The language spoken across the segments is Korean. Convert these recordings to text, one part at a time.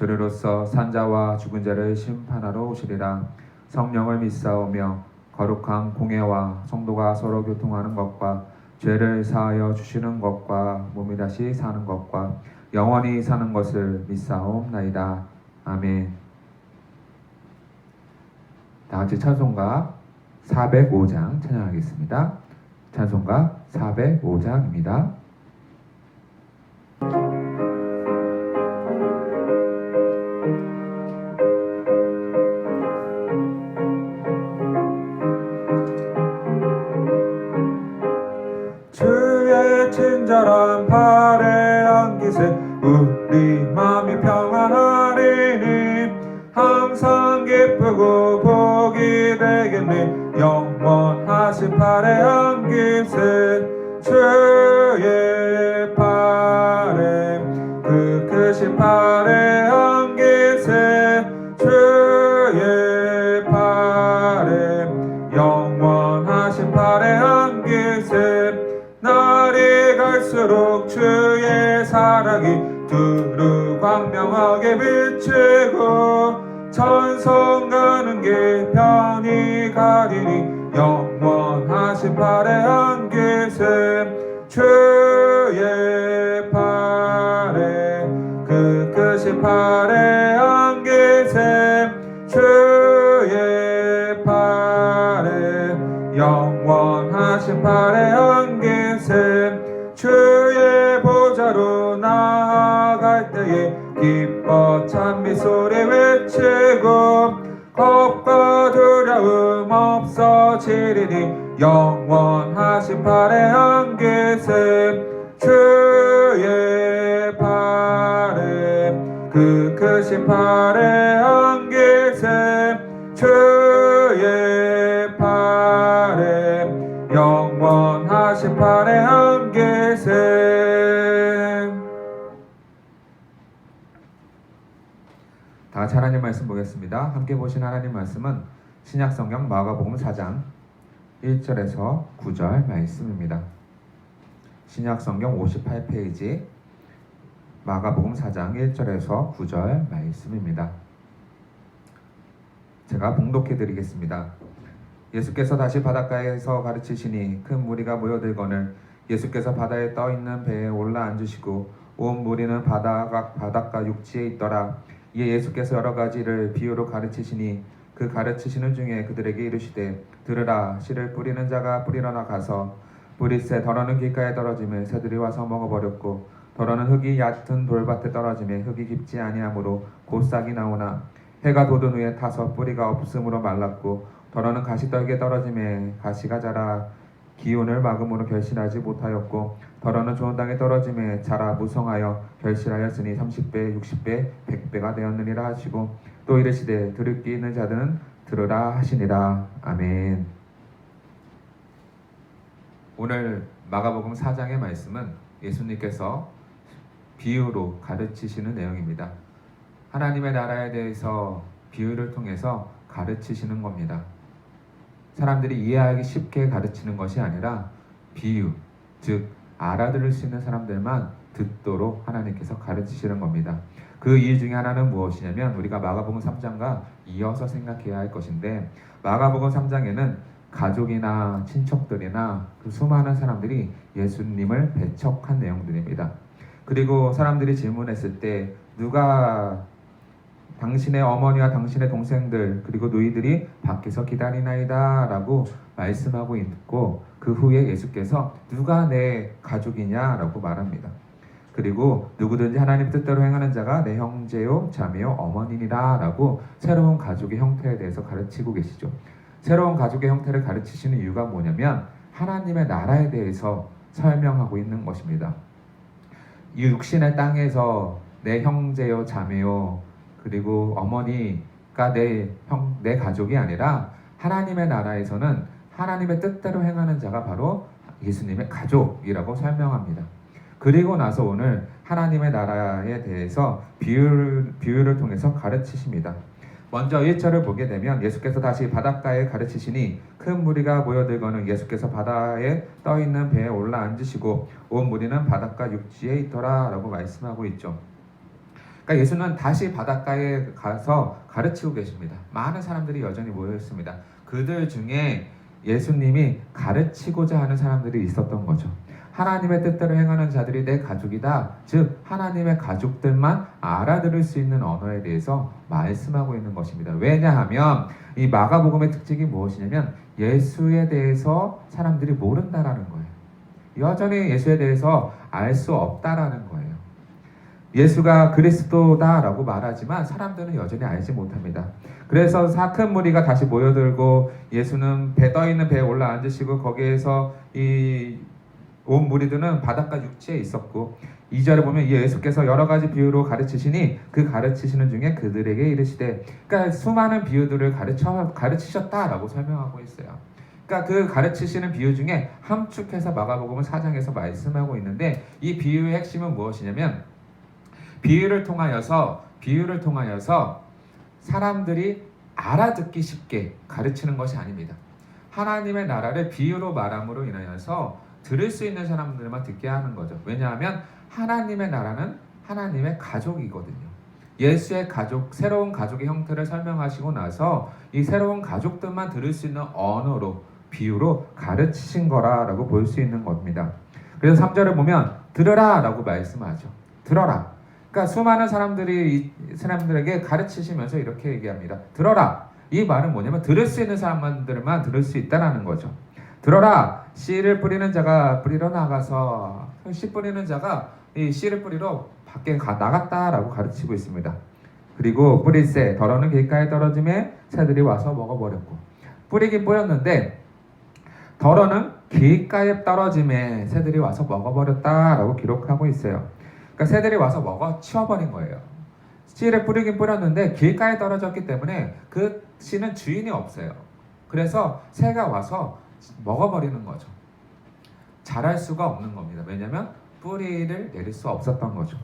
저리로서 산자와 죽은 자를 심판하러 오시리라. 성령을 믿사오며 거룩한 공예와 성도가 서로 교통하는 것과 죄를 사하여 주시는 것과 몸이 다시 사는 것과 영원히 사는 것을 믿사옵나이다. 아멘. 다 같이 찬송가 405장 찬양하겠습니다. 찬송가 405장입니다 안기세 우리 마음이 평안하리니 항상 기쁘고 복이 되겠니? 영원하신 발에 안기세 주의 발에 그 크신 발에 안기세 주의 발에 영원하신 발에 안기세 날이 갈수록 주의 사랑이 두루 광명하게 비치고 천성 가는 게 편히 가리니 영원하신 발에 안기세 주의 발에 그 크신 발에 소리 외치고 겁과 두려움 없어지리니 영원하신 발에 안기세 주의 발에 그 크신 발에 안기세 주의 발에 영원하신 발에 안기세 다 같이 하나님 말씀 보겠습니다. 함께 보신 하나님 말씀은 신약성경 마가복음 4장 1절에서 9절 말씀입니다. 신약성경 58페이지 마가복음 4장 1절에서 9절 말씀입니다. 제가 봉독해 드리겠습니다. 예수께서 다시 바닷가에서 가르치시니 큰 무리가 모여들거늘 예수께서 바다에 떠 있는 배에 올라 앉으시고 온 무리는 바다가 바닷가 육지에 있더라. 이에 예수께서 여러 가지를 비유로 가르치시니 그 가르치시는 중에 그들에게 이르시되 들으라 씨를 뿌리는 자가 뿌리러 나가서 뿌리새 더러는 길가에 떨어지면 새들이 와서 먹어버렸고 더러는 흙이 얕은 돌밭에 떨어지면 흙이 깊지 아니하므로 곧 싹이 나오나 해가 돋은 후에 타서 뿌리가 없으므로 말랐고 더러는 가시떨기에 떨어짐에 가시가 자라 기운을 막음으로 결실하지 못하였고 더러는 좋은 땅에 떨어짐에 자라 무성하여 결실하였으니 30배, 60배, 100배가 되었느니라 하시고 또 이르시되 들을 귀 있는 자들은 들으라 하시니라 아멘. 오늘 마가복음 4장의 말씀은 예수님께서 비유로 가르치시는 내용입니다. 하나님의 나라에 대해서 비유를 통해서 가르치시는 겁니다. 사람들이 이해하기 쉽게 가르치는 것이 아니라 비유, 즉 알아들을 수 있는 사람들만 듣도록 하나님께서 가르치시는 겁니다. 그 이유 중에 하나는 무엇이냐면 우리가 마가복음 3장과 이어서 생각해야 할 것인데 마가복음 3장에는 가족이나 친척들이나 그 수많은 사람들이 예수님을 배척한 내용들입니다. 그리고 사람들이 질문했을 때 누가 당신의 어머니와 당신의 동생들 그리고 너희들이 밖에서 기다리나이다라고 말씀하고 있고 그 후에 예수께서 누가 내 가족이냐라고 말합니다. 그리고 누구든지 하나님 뜻대로 행하는 자가 내 형제요 자매요 어머니니라라고 새로운 가족의 형태에 대해서 가르치고 계시죠. 새로운 가족의 형태를 가르치시는 이유가 뭐냐면 하나님의 나라에 대해서 설명하고 있는 것입니다. 이 육신의 땅에서 내 형제요 자매요 그리고 어머니가 내 형, 내 가족이 아니라 하나님의 나라에서는 하나님의 뜻대로 행하는 자가 바로 예수님의 가족이라고 설명합니다. 그리고 나서 오늘 하나님의 나라에 대해서 비유, 비유를 통해서 가르치십니다. 먼저 1절을 보게 되면 예수께서 다시 바닷가에 가르치시니 큰 무리가 모여들거는 예수께서 바다에 떠 있는 배에 올라 앉으시고 온 무리는 바닷가 육지에 있더라라고 말씀하고 있죠. 그러니까 예수는 다시 바닷가에 가서 가르치고 계십니다. 많은 사람들이 여전히 모여 있습니다. 그들 중에 예수님이 가르치고자 하는 사람들이 있었던 거죠. 하나님의 뜻대로 행하는 자들이 내 가족이다. 즉 하나님의 가족들만 알아들을 수 있는 언어에 대해서 말씀하고 있는 것입니다. 왜냐하면 이 마가복음의 특징이 무엇이냐면 예수에 대해서 사람들이 모른다라는 거예요. 여전히 예수에 대해서 알 수 없다라는 거예요. 예수가 그리스도다라고 말하지만 사람들은 여전히 알지 못합니다. 그래서 큰 무리가 다시 모여들고 예수는 배 떠 있는 배에 올라 앉으시고 거기에서 이 온 무리들은 바닷가 육지에 있었고 2절에 보면 예수께서 여러 가지 비유로 가르치시니 그 가르치시는 중에 그들에게 이르시되 그러니까 수많은 비유들을 가르쳐 가르치셨다라고 설명하고 있어요. 그러니까 그 가르치시는 비유 중에 함축해서 마가복음은 4장에서 말씀하고 있는데 이 비유의 핵심은 무엇이냐면 비유를 통하여서 비유를 통하여서 사람들이 알아듣기 쉽게 가르치는 것이 아닙니다. 하나님의 나라를 비유로 말함으로 인하여서 들을 수 있는 사람들만 듣게 하는 거죠. 왜냐하면 하나님의 나라는 하나님의 가족이거든요. 예수의 가족, 새로운 가족의 형태를 설명하시고 나서 이 새로운 가족들만 들을 수 있는 언어로 비유로 가르치신 거라라고 볼 수 있는 겁니다. 그래서 3절을 보면 들으라라고 말씀하죠. 들어라. 그러니까 수많은 사람들이 이 사람들에게 가르치시면서 이렇게 얘기합니다. 들어라. 이 말은 뭐냐면 들을 수 있는 사람들만 들을 수 있다라는 거죠. 들어라. 씨를 뿌리는 자가 뿌리러 나가서 씨 뿌리는 자가 이 씨를 뿌리러 밖에 가, 나갔다라고 가르치고 있습니다. 그리고 뿌릴새 더러는 길가에 떨어짐에 새들이 와서 먹어버렸고 뿌리긴 뿌렸는데 더러는 길가에 떨어짐에 새들이 와서 먹어버렸다라고 기록하고 있어요. 그러니까 새들이 와서 먹어 치워버린 거예요. 씨를 뿌리긴 뿌렸는데 길가에 떨어졌기 때문에 그 씨는 주인이 없어요. 그래서 새가 와서 먹어버리는 거죠. 자랄 수가 없는 겁니다. 왜냐하면 뿌리를 내릴 수 없었던 거죠.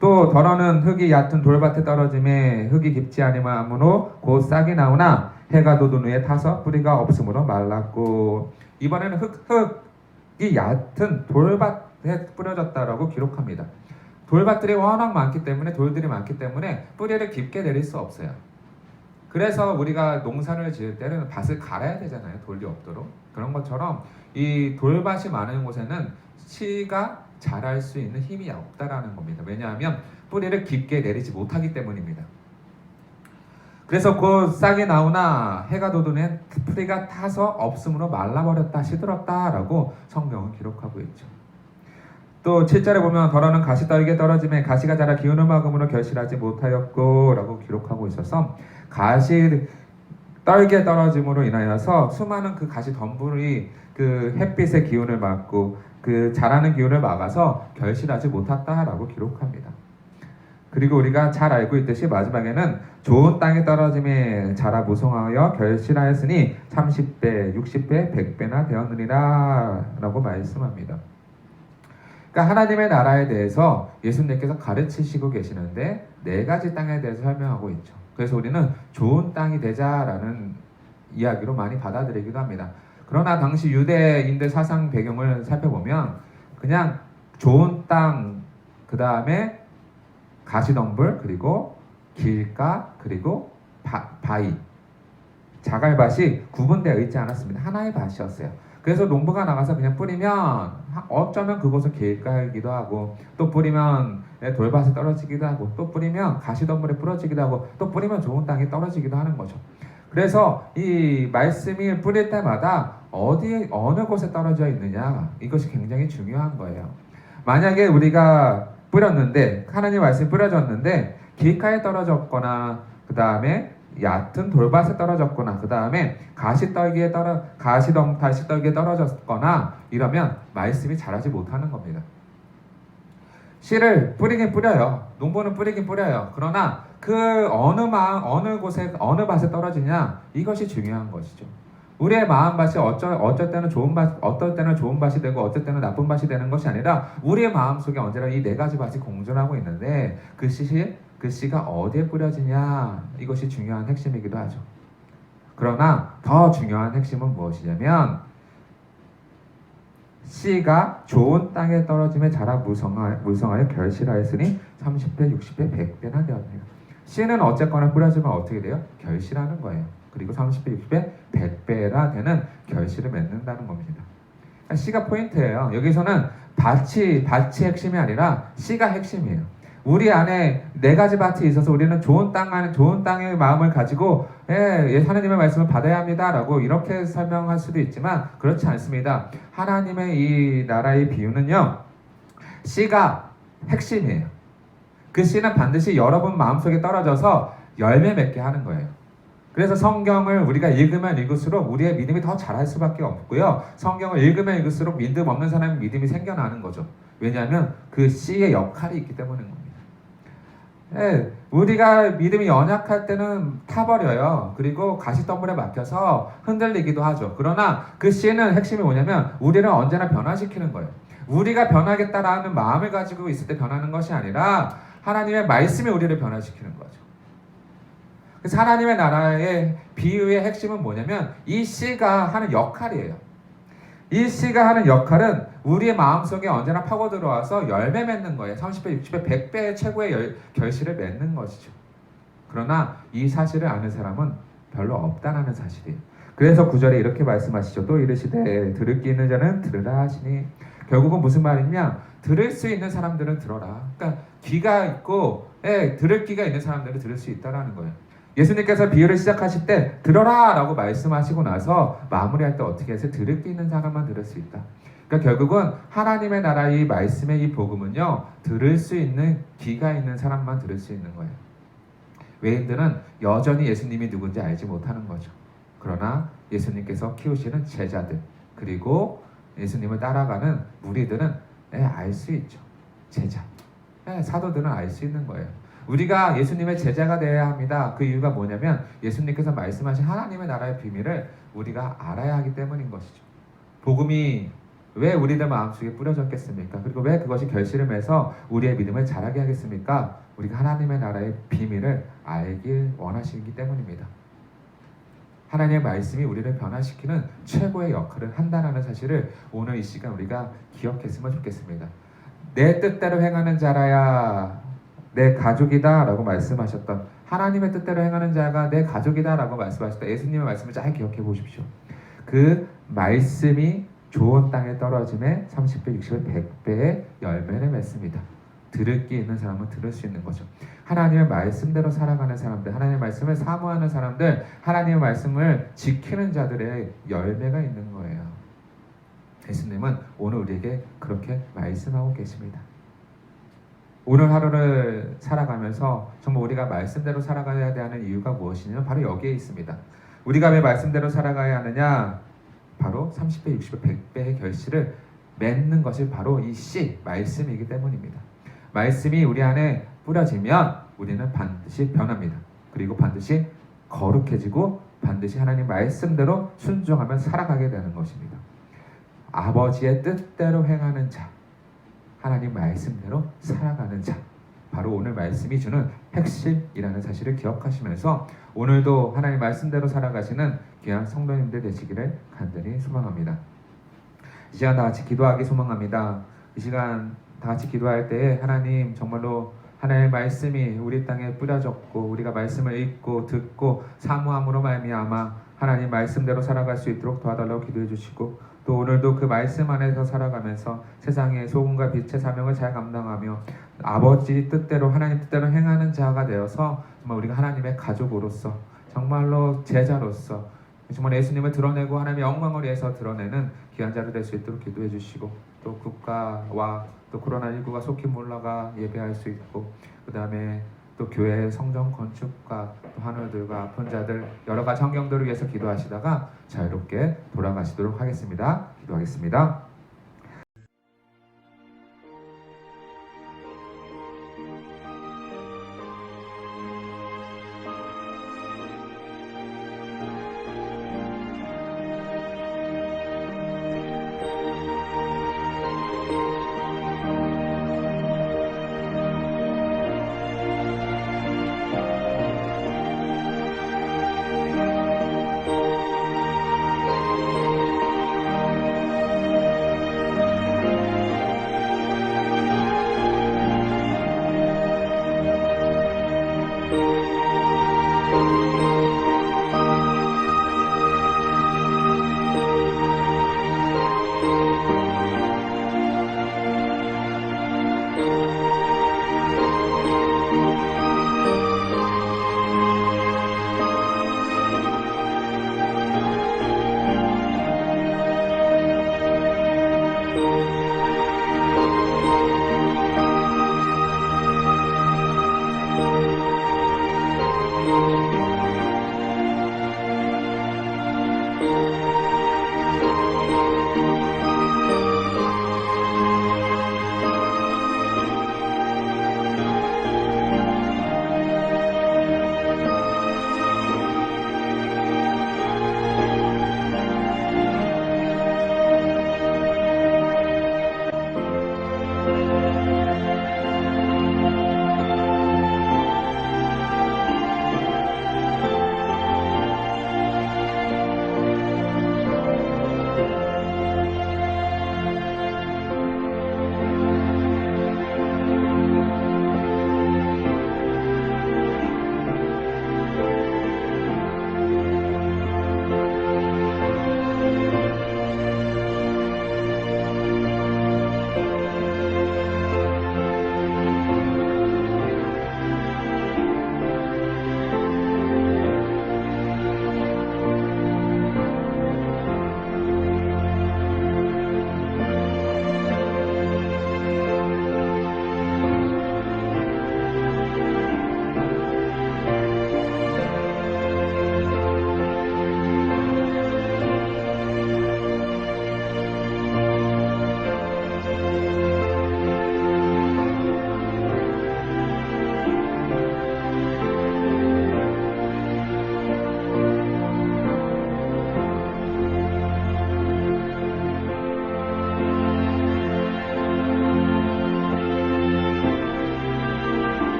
또 더러는 흙이 얕은 돌밭에 떨어짐에 흙이 깊지 아니하므로 곧 싹이 나오나 해가 돋은 후에 타서 뿌리가 없으므로 말랐고 이번에는 흙, 흙이 얕은 돌밭에 뿌려졌다라고 기록합니다. 돌밭들이 워낙 많기 때문에 돌들이 많기 때문에 뿌리를 깊게 내릴 수 없어요. 그래서 우리가 농사를 지을 때는 밭을 갈아야 되잖아요. 돌이 없도록. 그런 것처럼 이 돌밭이 많은 곳에는 씨가 자랄 수 있는 힘이 없다라는 겁니다. 왜냐하면 뿌리를 깊게 내리지 못하기 때문입니다. 그래서 그 싹이 나오나 해가 돋으면 뿌리가 타서 없음으로 말라버렸다 시들었다라고 성경은 기록하고 있죠. 또 7절에 보면 더러는 가시 떨기에 떨어짐에 가시가 자라 기운을 막음으로 결실하지 못하였고 라고 기록하고 있어서 가시 떨기에 떨어짐으로 인하여서 수많은 그 가시 덤불이 그 햇빛의 기운을 막고 그 자라는 기운을 막아서 결실하지 못했다라고 기록합니다. 그리고 우리가 잘 알고 있듯이 마지막에는 좋은 땅에 떨어짐에 자라 무성하여 결실하였으니 30배, 60배, 100배나 되었느니라 라고 말씀합니다. 그러니까 하나님의 나라에 대해서 예수님께서 가르치시고 계시는데 네 가지 땅에 대해서 설명하고 있죠. 그래서 우리는 좋은 땅이 되자라는 이야기로 많이 받아들이기도 합니다. 그러나 당시 유대인들 사상 배경을 살펴보면 그냥 좋은 땅, 그 다음에 가시덤불, 그리고 길가, 그리고 바, 바위, 자갈밭이 구분되어 있지 않았습니다. 하나의 밭이었어요. 그래서 농부가 나가서 그냥 뿌리면 어쩌면 그곳은 길가이기도 하고 또 뿌리면 돌밭에 떨어지기도 하고 또 뿌리면 가시덤불에 부러지기도 하고 또 뿌리면 좋은 땅에 떨어지기도 하는 거죠. 그래서 이 말씀이 뿌릴 때마다 어디에 어느 곳에 떨어져 있느냐 이것이 굉장히 중요한 거예요. 만약에 우리가 뿌렸는데 하나님 말씀 뿌려졌는데 길가에 떨어졌거나 그 다음에 얕은 돌밭에 떨어졌거나 그 다음에 가시떨기에 떨어 가시덩 가시떨기에 떨어졌거나 이러면 말씀이 자라지 못하는 겁니다. 씨를 뿌리긴 뿌려요. 농부는 뿌리긴 뿌려요. 그러나 그 어느 마음 어느 곳에 어느 밭에 떨어지냐 이것이 중요한 것이죠. 우리의 마음밭이 어쩔 어쩔 때는 좋은 밭 어떨 때는 좋은 밭이 되고 어떨 때는 나쁜 밭이 되는 것이 아니라 우리의 마음 속에 언제나 이 네 가지 밭이 공존하고 있는데 그 씨이 그 씨가 어디에 뿌려지냐 이것이 중요한 핵심이기도 하죠. 그러나 더 중요한 핵심은 무엇이냐면 씨가 좋은 땅에 떨어짐에 자라 무성하, 무성하여 결실하였으니 30배, 60배, 100배나 되었네요. 씨는 어쨌거나 뿌려지면 어떻게 돼요? 결실하는 거예요. 그리고 30배, 60배, 100배나 되는 결실을 맺는다는 겁니다. 그러니까 씨가 포인트예요. 여기서는 밭이 밭이 핵심이 아니라 씨가 핵심이에요. 우리 안에 네 가지 밭이 있어서 우리는 좋은 땅 안에 좋은 땅의 마음을 가지고 예, 예, 하나님의 말씀을 받아야 합니다라고 이렇게 설명할 수도 있지만 그렇지 않습니다. 하나님의 이 나라의 비유는요. 씨가 핵심이에요. 그 씨는 반드시 여러분 마음속에 떨어져서 열매 맺게 하는 거예요. 그래서 성경을 우리가 읽으면 읽을수록 우리의 믿음이 더 자랄 수밖에 없고요. 성경을 읽으면 읽을수록 믿음 없는 사람의 믿음이 생겨나는 거죠. 왜냐하면 그 씨의 역할이 있기 때문인 겁니다. 예, 우리가 믿음이 연약할 때는 타버려요. 그리고 가시덤불에 막혀서 흔들리기도 하죠. 그러나 그 씨는 핵심이 뭐냐면 우리를 언제나 변화시키는 거예요. 우리가 변하겠다라는 마음을 가지고 있을 때 변하는 것이 아니라 하나님의 말씀이 우리를 변화시키는 거죠. 그래서 하나님의 나라의 비유의 핵심은 뭐냐면 이 씨가 하는 역할이에요. 이 씨가 하는 역할은 우리의 마음속에 언제나 파고 들어와서 열매 맺는 거예요. 30배, 60배, 100배의 최고의 열, 결실을 맺는 것이죠. 그러나 이 사실을 아는 사람은 별로 없다는 사실이에요. 그래서 구절에 이렇게 말씀하시죠. 또 이르시되 들을 귀 있는 자는 들으라 하시니 결국은 무슨 말이냐? 들을 수 있는 사람들은 들어라. 그러니까 귀가 있고 예, 들을 귀가 있는 사람들은 들을 수 있다라는 거예요. 예수님께서 비유를 시작하실 때 들어라 라고 말씀하시고 나서 마무리할 때 어떻게 해서 들을 귀 있는 사람만 들을 수 있다. 그러니까 결국은 하나님의 나라의 말씀의 이 복음은요 들을 수 있는 귀가 있는 사람만 들을 수 있는 거예요. 외인들은 여전히 예수님이 누군지 알지 못하는 거죠. 그러나 예수님께서 키우시는 제자들 그리고 예수님을 따라가는 무리들은 예, 알수 있죠. 제자. 예, 사도들은 알 수 있는 거예요. 우리가 예수님의 제자가 되어야 합니다. 그 이유가 뭐냐면 예수님께서 말씀하신 하나님의 나라의 비밀을 우리가 알아야 하기 때문인 것이죠. 복음이 왜 우리들 마음속에 뿌려졌겠습니까? 그리고 왜 그것이 맺어 우리의 믿음을 자라게 하겠습니까? 우리가 하나님의 나라의 비밀을 알길 원하시기 때문입니다. 하나님의 말씀이 우리를 변화시키는 최고의 역할을 한다는 사실을 오늘 이 시간 우리가 기억했으면 좋겠습니다. 내 뜻대로 행하는 자라야 내 가족이다라고 말씀하셨던 하나님의 뜻대로 행하는 자가 내 가족이다라고 말씀하셨던 예수님의 말씀을 잘 기억해 보십시오. 그 말씀이 좋은 땅에 떨어짐에 30배, 60배, 100배의 열매를 맺습니다. 들을 게 있는 사람은 들을 수 있는 거죠. 하나님의 말씀대로 살아가는 사람들, 하나님의 말씀을 사모하는 사람들, 하나님의 말씀을 지키는 자들의 열매가 있는 거예요. 예수님은 오늘 우리에게 그렇게 말씀하고 계십니다. 오늘 하루를 살아가면서 정말 우리가 말씀대로 살아가야 하는 이유가 무엇이냐면 바로 여기에 있습니다. 우리가 왜 말씀대로 살아가야 하느냐? 바로 30배, 60배, 100배의 결실을 맺는 것이 바로 이 씨, 말씀이기 때문입니다. 말씀이 우리 안에 뿌려지면 우리는 반드시 변합니다. 그리고 반드시 거룩해지고 반드시 하나님 말씀대로 순종하며 살아가게 되는 것입니다. 아버지의 뜻대로 행하는 자, 하나님 말씀대로 살아가는 자. 바로 오늘 말씀이 주는 핵심이라는 사실을 기억하시면서 오늘도 하나님 말씀대로 살아가시는 귀한 성도님들 되시기를 간절히 소망합니다. 이 시간 다 같이 기도하기 소망합니다. 이 시간 다 같이 기도할 때 하나님 정말로 하나님의 말씀이 우리 땅에 뿌려졌고 우리가 말씀을 읽고 듣고 사모함으로 말미암아 하나님 말씀대로 살아갈 수 있도록 도와달라고 기도해 주시고 또 오늘도 그 말씀 안에서 살아가면서 세상의 소금과 빛의 사명을 잘 감당하며 아버지 뜻대로 하나님 뜻대로 행하는 자가 되어서 정말 우리가 하나님의 가족으로서 정말로 제자로서 정말 예수님을 드러내고 하나님의 영광을 위해서 드러내는 귀한 자로 될 수 있도록 기도해 주시고 또 국가와 또 코로나19가 속히 물러가 예배할 수 있고 그 다음에 또 교회 성전 건축과 또 한우들과 아픈 자들 여러 가지 환경들을 위해서 기도하시다가 자유롭게 돌아가시도록 하겠습니다. 기도하겠습니다.